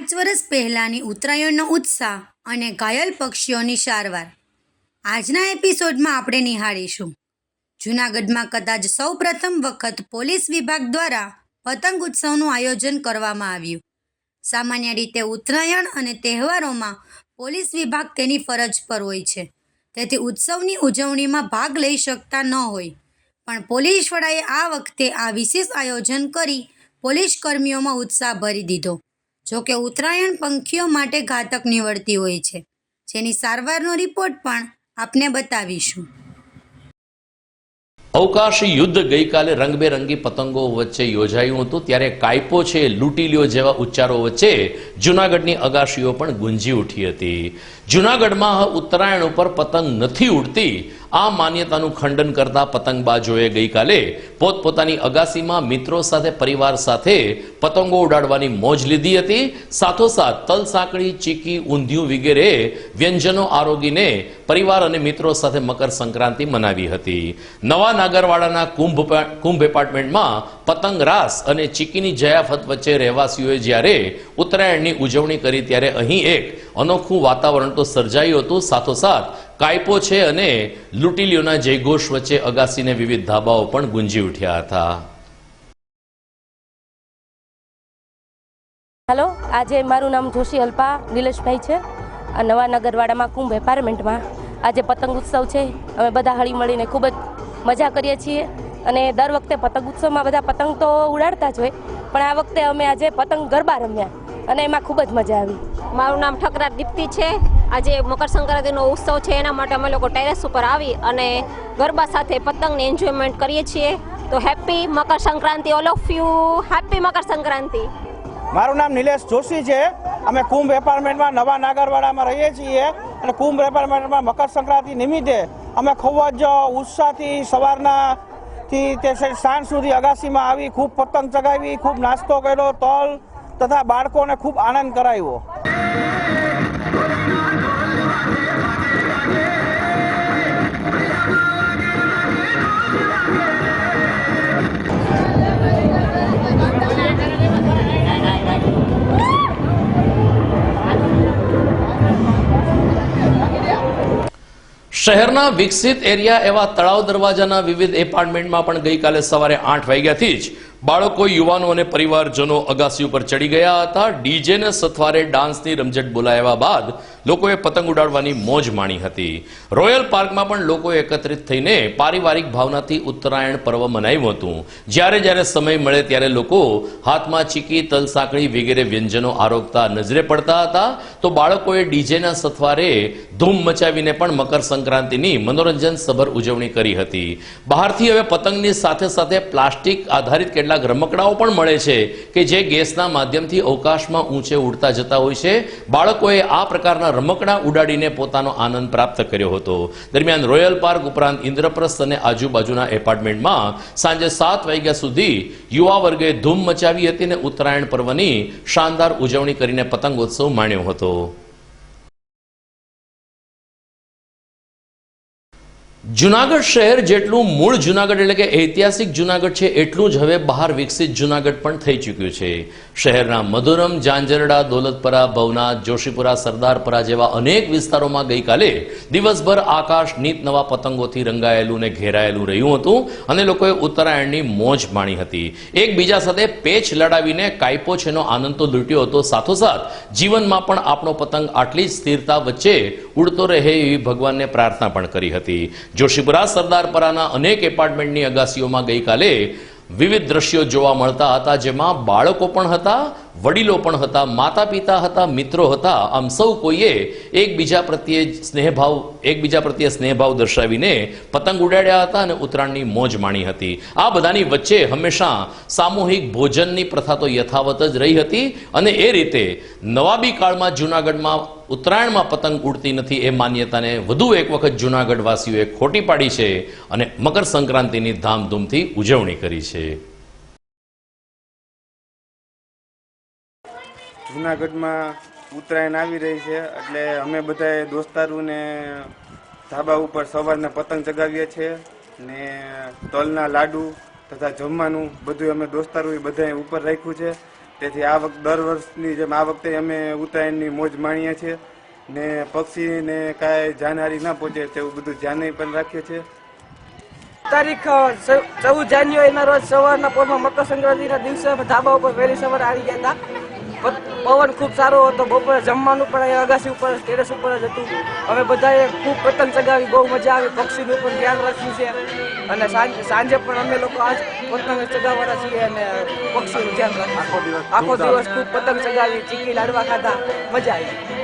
પાંચ વર્ષ પહેલાંની ઉત્તરાયણનો ઉત્સાહ અને ઘાયલ પક્ષીઓની સારવાર. આજના એપિસોડમાં આપણે નિહાળીશું. જૂનાગઢમાં કદાચ સૌ પ્રથમ વખત પોલીસ વિભાગ દ્વારા પતંગ ઉત્સવનું આયોજન કરવામાં આવ્યું. સામાન્ય રીતે ઉત્તરાયણ અને તહેવારોમાં પોલીસ વિભાગ તેની ફરજ પર હોય છે. તેથી ઉત્સવની ઉજવણીમાં ભાગ લઈ શકતા ન હોય. પણ પોલીસ વડાએ આ વખતે આ વિશેષ આયોજન કરી પોલીસ કર્મીઓમાં ઉત્સાહ ભરી દીધો. જોકે ઉત્તરાયણ પંખીઓ માટે ઘાતક નીવડતી હોય છે. જેની સારવારનો રિપોર્ટ પણ આપને બતાવીશું. અવકાશ યુદ્ધ ગઈકાલે રંગબેરંગી પતંગો વચ્ચે યોજાયું હતું. ત્યારે કાયપો છે લૂંટી જેવા ઉચ્ચારો વચ્ચે જૂનાગઢની અગાશીઓ પણ ગુંજી ઉઠી હતી. જૂનાગઢમાં ઉત્તરાયણ ઉપર પતંગ નથી ઉડતી. આ માન્યતાનું ખંડન કરતા પતંગબાજોએ ગઈકાલે પોતપોતાની અગાસીમાં મિત્રો સાથે, પરિવાર સાથે પતંગો ઉડાડવાની મોજ લીધી હતી. સાથોસાથ તલ સાંકળી, ચીકી, ઊંધિયું વગેરે વ્યંજનો આરોગીને પરિવાર અને મિત્રો સાથે મકર સંક્રાંતિ મનાવી હતી. નવા નાગરવાડાના કુંભ કુંભ એપાર્ટમેન્ટમાં પતંગ રાસ અને ચીકીની જયાફત વચ્ચે રહેવાસીઓએ જ્યારે ઉત્તરાયણની ઉજવણી કરી, ત્યારે અહીં એક અનોખું વાતાવરણ તો સર્જાયું હતું. સાથોસાથ કાયપો છે અને લૂંટીલીઓના જયઘોષ વચ્ચે અગાસીને વિવિધ ધાબાઓ પણ ગુંજી ઉઠ્યા હતા. હેલો, આજે મારું નામ જોશી અલ્પા, નિલેશભાઈ છે. આ નવા નગરવાડામાં કુંભ એપાર્ટમેન્ટમાં આજે પતંગ ઉત્સવ છે. અમે બધા હળી મળીને ખૂબ જ મજા કરીએ છીએ અને દર વખતે પતંગ ઉત્સવમાં બધા પતંગ તો ઉડાડતા જ હોય, પણ આ વખતે અમે આજે પતંગ ગરબા રમ્યા અને એમાં ખૂબ જ મજા આવી. મારું નામ ઠકરા દીપ્તિ છે. આજે મકર સંક્રાંતિનો ઉત્સવ છે, એના માટે અમે લોકો ટેરેસ ઉપર આવી અને ગરબા સાથે પતંગને એન્જોયમેન્ટ કરીએ છીએ. તો happy Makar Sankranti all of you happy Makar Sankranti. મારું નામ નિલેશ જોશી છે. અમે કુંભ એપાર્ટમેન્ટમાં નવા નાગરવાડામાં રહીએ છીએ અને કુંભ એપાર્ટમેન્ટમાં મકર સંક્રાંતિ નિમિત્તે અમે ખૂબ જ ઉત્સાહથી સવારના થી તે સાંજ સુધી અગાસીમાં આવી, ખૂબ પતંગ ચગાવી, ખૂબ નાસ્તો કર્યો, તલ તથા બાળકોને ખૂબ આનંદ કરાવ્યો. શહેરના વિકસિત એરિયા એવા તળાવ દરવાજાના વિવિધ એપાર્ટમેન્ટમાં પણ ગઈકાલે સવારે આઠ વાગ્યાથી જ બાળકો, યુવાનો અને પરિવારજનો અગાસી ઉપર ચડી ગયા હતા. ડીજેને સથવારે ડાન્સની રમઝટ બોલાવ્યા બાદ લોકોએ પતંગ ઉડાડવાની મોજ માણી હતી. રોયલ પાર્કમાં પણ લોકો એકત્રિત થઈને પારિવારિક ભાવનાથી ઉત્તરાયણ પર્વ મનાવ્યું હતું. જ્યારે જ્યારે સમય મળે ત્યારે લોકો હાથમાં ચીકી તલ સાંકળી વગેરે વ્યંજનો આરોગતા નજરે પડતા હતા. તો બાળકોએ ડીજેના સથવારે ધૂમ મચાવીને પણ મકર સંક્રાંતિની મનોરંજન સભર ઉજવણી કરી હતી. બહારથી હવે પતંગની સાથે સાથે પ્લાસ્ટિક આધારિત કેટલાક રમકડાઓ પણ મળે છે કે જે ગેસના માધ્યમથી અવકાશમાં ઊંચે ઉડતા જતા હોય છે. બાળકોએ આ પ્રકારના રમકડા ઉડાડીને પોતાનો આનંદ પ્રાપ્ત કર્યો હતો. દરમિયાન રોયલ પાર્ક ઉપરાંત ઇન્દ્રપ્રસ્થ અને આજુબાજુના એપાર્ટમેન્ટમાં સાંજે સાત વાગ્યા સુધી યુવા વર્ગે ધૂમ મચાવી હતી અને ઉત્તરાયણ પર્વની શાનદાર ઉજવણી કરીને પતંગોત્સવ માણ્યો હતો. જુનાગઢ શહેર જેટલું મૂળ જુનાગઢ એટલે કે ઐતિહાસિક જુનાગઢ છે, એટલું જ હવે બહાર વિકસિત જુનાગઢ પણ થઈ ચૂક્યું છે. શહેરના મધુરમ, જાંજરડા, દોલતપરા, ભવનાથ, જોશીપુરા, સરદારપરા જેવા અનેક વિસ્તારોમાં ગઈકાલે દિવસભર આકાશ નીત નવા પતંગોથી રંગાયેલું ને ઘેરાયેલું રહ્યું હતું અને લોકોએ ઉત્તરાયણની મોજ માણી હતી. એકબીજા સાથે પેચ લડાવીને કાયપો છેનો આનંદ તો લૂંટ્યો હતો. સાથોસાથ જીવનમાં પણ આપણો પતંગ આટલી જ સ્થિરતા વચ્ચે ઉડતો રહે એવી ભગવાનને પ્રાર્થના પણ કરી હતી. જોશીપુરા સરદારપરાના અનેક એપાર્ટમેન્ટની અગાસીઓમાં ગઈકાલે વિવિધ દ્રશ્યો જોવા મળતા હતા, જેમાં બાળકો પણ હતા વડીલો પણ હતા માતા પિતા હતા, મિત્રો હતા. આમ સૌ કોઈએ એકબીજા પ્રત્યે સ્નેહભાવ, એકબીજા પ્રત્યે સ્નેહભાવ દર્શાવીને પતંગ ઉડાડ્યા હતા અને ઉત્તરાયણની મોજ માણી હતી. આ બધાની વચ્ચે હંમેશા સામૂહિક ભોજનની પ્રથા તો યથાવત જ રહી હતી અને એ રીતે નવાબી કાળમાં જૂનાગઢમાં ઉત્તરાયણમાં પતંગ ઉડતી નથી એ માન્યતાને વધુ એક વખત જૂનાગઢવાસીઓએ ખોટી પાડી છે અને મકર સંક્રાંતિની ધામધૂમથી ઉજવણી કરી છે. જુનાગઢમાં ઉત્તરાયણ આવી રહી છે, એટલે અમે બધાએ દોસ્તારુને ધાબા ઉપર સવારના પતંગ ચગાવીએ છીએ ને તલના લાડુ તથા જમવાનું બધું અમે દોસ્તારું બધાએ ઉપર રાખ્યું છે. તેથી આ વખત દર વર્ષની જેમ આ વખતે અમે ઉત્તરાયણની મોજ માણીએ છીએ ને પક્ષીને કાંઈ જાનહારી ના પહોંચે તેવું બધું ધ્યાને પણ રાખીએ છીએ. તારીખ ચૌદ જાન્યુઆરીના રોજ સવારના પોરમાં મકર સંક્રાંતિના દિવસે ધાબા ઉપર વહેલી સવારે આવી ગયા હતા. પવન ખૂબ સારો હતો. બપોરે જમવાનું પણ અહીંયા અગાસી ઉપર, ટેરેસ ઉપર જ હતું. અમે બધાએ ખૂબ પતંગ ચગાવી, બહુ મજા આવી. પક્ષીનું પણ ધ્યાન રાખ્યું છે. અને સાંજે સાંજે પણ અમે લોકો આજ પતંગ ચગાવવાના છીએ અને પક્ષીનું ધ્યાન દિવસ આખો દિવસ ખૂબ પતંગ ચગાવી ચીકી લાડવા ખાધા. મજા આવી.